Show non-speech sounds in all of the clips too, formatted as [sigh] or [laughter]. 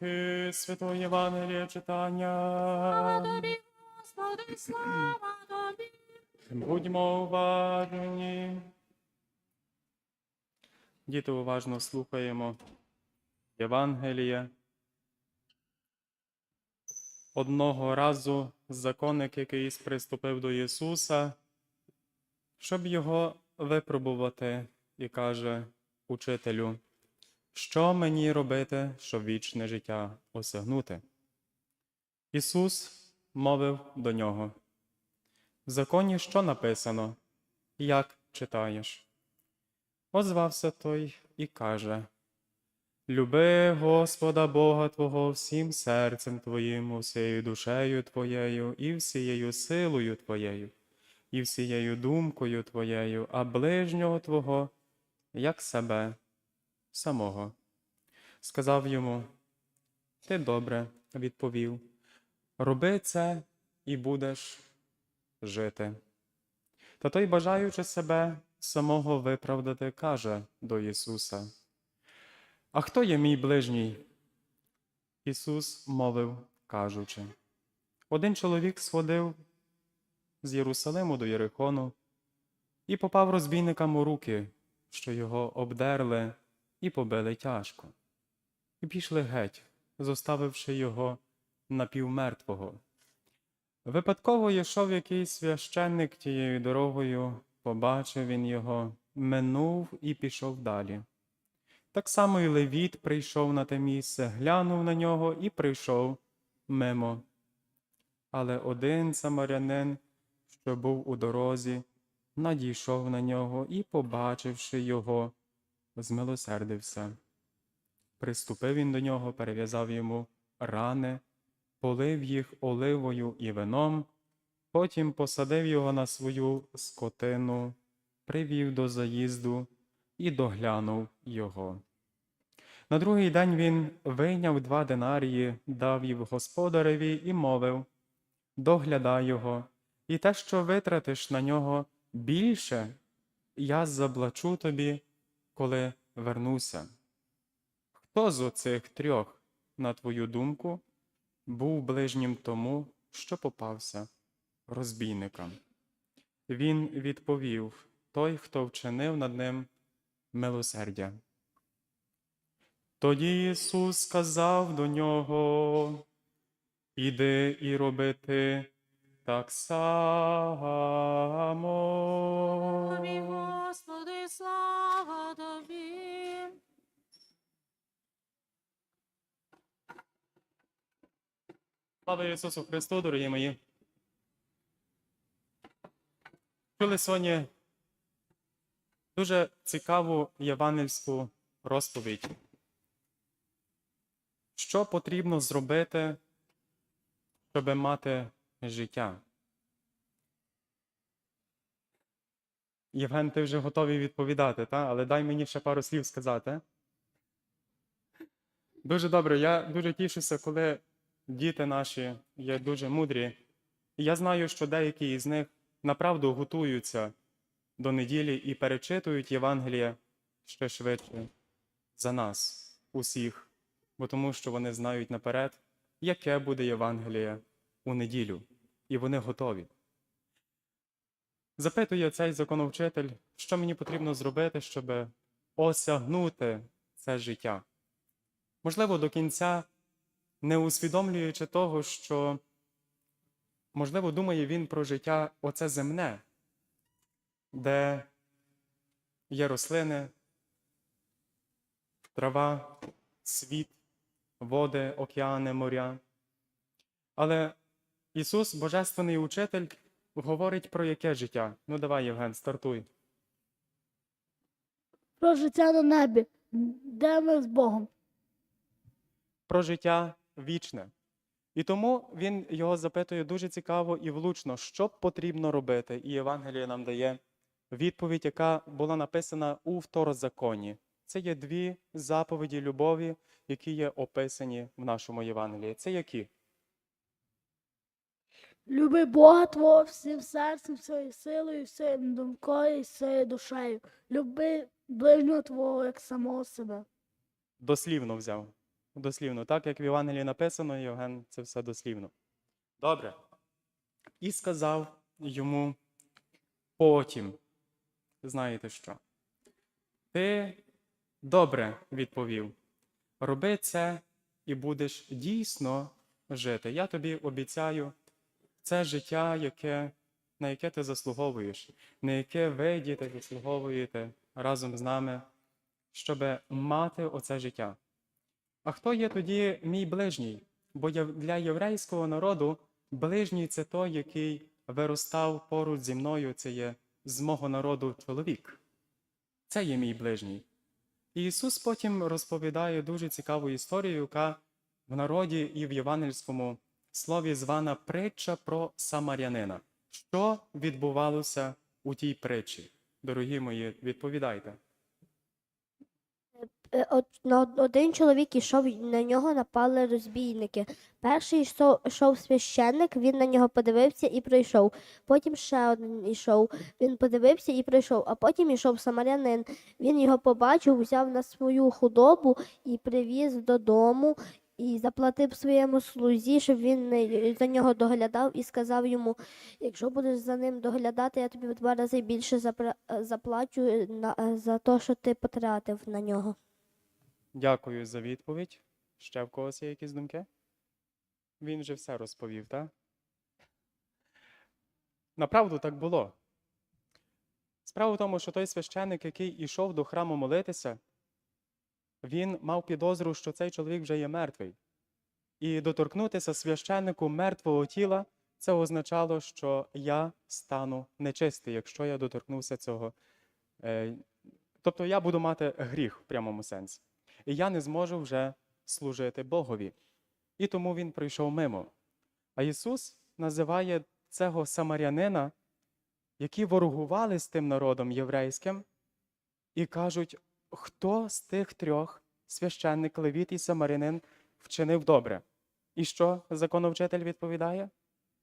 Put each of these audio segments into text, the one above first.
Уривки Святого Євангелія читання. Тобі, Господи, слава тобі. Будьмо уважні. Діти уважно слухаємо Євангелія. Одного разу законник якийсь приступив до Ісуса, щоб його випробувати, і каже учителю, що мені робити, щоб вічне життя осягнути? Ісус мовив до нього. В законі що написано? Як читаєш? Озвався той і каже: Люби Господа Бога Твого всім серцем Твоїм, усією душею Твоєю, і всією силою Твоєю, і всією думкою Твоєю, а ближнього Твого, як себе самого. Сказав йому: Ти добре відповів. Роби це і будеш жити. Та той, бажаючи себе самого виправдати, каже до Ісуса: А хто є мій ближній? Ісус мовив, кажучи: Один чоловік сходив з Єрусалиму до Єрихону і попав розбійникам у руки, що його обдерли і побили тяжко, і пішли геть, зоставивши його напівмертвого. Випадково йшов якийсь священник тією дорогою, побачив він його, минув і пішов далі. Так само і Левіт прийшов на те місце, глянув на нього і прийшов мимо. Але один самарянин, що був у дорозі, надійшов на нього і, побачивши його, змилосердився. Приступив він до нього, перев'язав йому рани, полив їх оливою і вином, потім посадив його на свою скотину, привів до заїзду і доглянув його. На другий день він вийняв два динарії, дав їх господареві і мовив Доглядай його, і те, що витратиш на нього більше, я заплачу тобі, коли вернуся. Хто з оцих трьох, на твою думку, був ближнім тому, що попався розбійникам. Він відповів той, хто вчинив над ним милосердя. Тоді Ісус сказав до нього, Іди і роби ти так само. Господи, слава тобі. Слава Ісусу Христу, дорогі мої. Чули сьогодні дуже цікаву євангельську розповідь. Що потрібно зробити, щоб мати життя? Євген, ти вже готовий відповідати, та? але дай мені ще пару слів сказати. Дуже добре. Я дуже тішуся, коли діти наші є дуже мудрі. І я знаю, що деякі із них направду готуються до неділі і перечитують Євангеліє ще швидше за нас, усіх, бо тому що вони знають наперед, яке буде Євангеліє у неділю, і вони готові. Запитує цей законовчитель, що мені потрібно зробити, щоб осягнути це життя. Можливо, до кінця не усвідомлюючи того, що, можливо, думає він про життя оце земне, де є рослини, трава, світ, води, океани, моря. Але Ісус, Божественний учитель, говорить про яке життя? Ну, давай, Євген, стартуй. про життя на небі, де ми з Богом. про життя вічне. І тому він його запитує дуже цікаво і влучно, що потрібно робити. І Євангеліє нам дає відповідь, яка була написана у второзаконі. Це є дві заповіді любові, які є описані в нашому Євангелії. Це які? Люби Бога Твого всім серцем, всією силою, всією думкою всією душею. Люби ближнього Твого як самого себе. Дослівно взяв. Дослівно. Так, як в Євангелії написано, Євген, це все дослівно. Добре. І сказав йому потім, знаєте що? Ти добре відповів. Роби це і будеш дійсно жити. Я тобі обіцяю це життя, яке, на яке ти заслуговуєш, на яке ви, діти, заслуговуєте разом з нами, щоб мати оце життя. А хто є тоді мій ближній? Бо для єврейського народу ближній це той, який виростав поруч зі мною, це є з мого народу чоловік. Це є мій ближній. І Ісус потім розповідає дуже цікаву історію, яка в народі і в євангельському слові звана притча про самарянина. Що відбувалося у тій притчі? Дорогі мої, відповідайте. Е, на один чоловік ішов, на нього напали розбійники. Перший йшов, йшов священник, він на нього подивився і пройшов. Потім ще один ішов, він подивився і пройшов. А потім ішов самарянин. Він його побачив, взяв на свою худобу і привіз додому. І заплатив своєму слузі, щоб він за нього доглядав, і сказав йому: якщо будеш за ним доглядати, я тобі в два рази більше е, заплачу е, за те, що ти потратив на нього. Дякую за відповідь. Ще в когось є якісь думки? Він же все розповів, так? Направду так було. Справа в тому, що той священник, який ішов до храму молитися, він мав підозру, що цей чоловік вже є мертвий. І доторкнутися священнику мертвого тіла це означало, що я стану нечистий, якщо я доторкнувся цього. Е, Тобто я буду мати гріх в прямому сенсі. І я не зможу вже служити Богові. І тому він прийшов мимо. А Ісус називає цього самарянина, які ворогували з тим народом єврейським, і кажуть, хто з тих трьох священник, левіт і самарянин вчинив добре. І що законовчитель відповідає?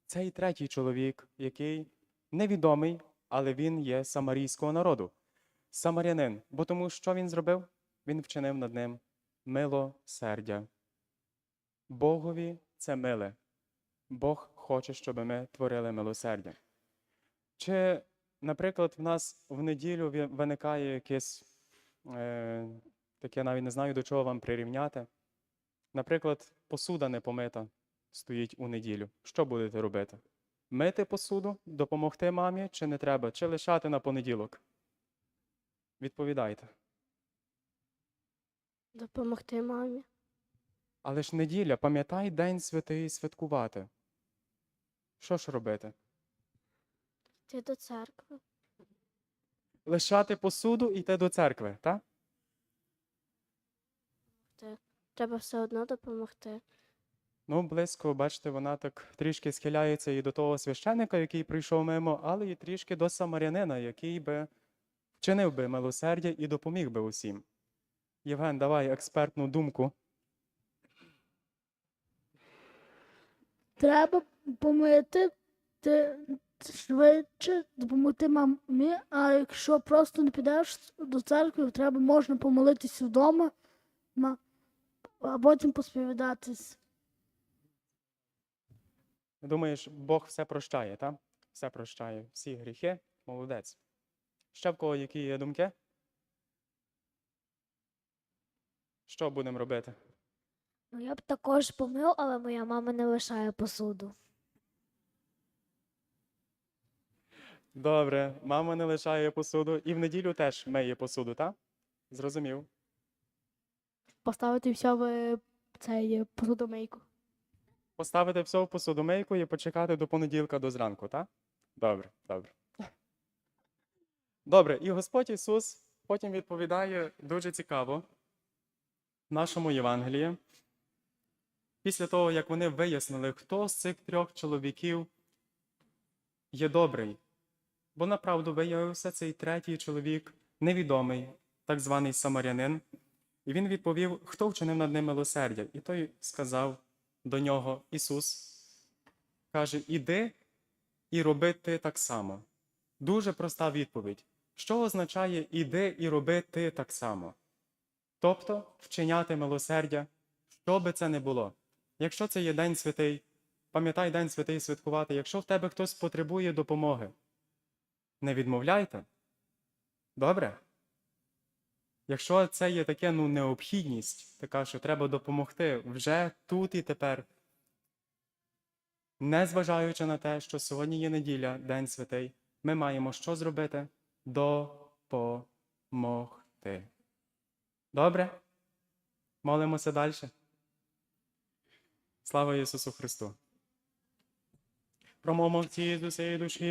Цей третій чоловік, який невідомий, але він є самарійського народу. Самарянин, бо тому що він зробив? Він вчинив над ним милосердя. Богові це миле. Бог хоче, щоб ми творили милосердя. Чи, наприклад, в нас в неділю виникає якесь, е, таке навіть не знаю, до чого вам прирівняти. Наприклад, посуда не помита стоїть у неділю. Що будете робити? Мити посуду, допомогти мамі, чи не треба, чи лишати на понеділок? Відповідайте. Допомогти мамі. Але ж неділя, пам'ятай День святий святкувати. Що ж робити? Йти до церкви. Лишати посуду і йти до церкви, так? Треба все одно допомогти. Ну, близько, бачите, вона так трішки схиляється і до того священика, який прийшов мимо, але і трішки до самарянина, який би вчинив би милосердя і допоміг би усім. Євген, давай експертну думку. Треба помити ти швидше, допомогти мамі, а якщо просто не підеш до церкви, треба можна помолитися вдома, а потім посповідатись. Думаєш, Бог все прощає, так? Все прощає, всі гріхи, молодець. Ще в кого які є думки? Що будемо робити? Ну, я б також помив, але моя мама не лишає посуду. Добре, мама не лишає посуду, і в неділю теж миє посуду, так? Зрозумів. Поставити все в цей посудомийку. Поставити все в посудомийку і почекати до понеділка до зранку, так? Добре, добре. [laughs] Добре, і Господь Ісус потім відповідає дуже цікаво нашому Євангелії. Після того, як вони вияснили, хто з цих трьох чоловіків є добрий. Бо направду виявився цей третій чоловік, невідомий, так званий самарянин. І він відповів, хто вчинив над ним милосердя. І той сказав до нього Ісус, каже: Іди і роби ти так само. Дуже проста відповідь. Що означає іди і роби ти так само? Тобто вчиняти милосердя Що би це не було. Якщо це є День Святий, пам'ятай День Святий святкувати. Якщо в тебе хтось потребує допомоги, не відмовляйте. Добре? Якщо це є таке ну, необхідність, така, що треба допомогти вже тут і тепер, незважаючи на те, що сьогодні є неділя, День Святий, ми маємо що зробити? Допомогти. Добре? Молимося далі. Слава Ісусу Христу. Промовмо всі з усієї душі.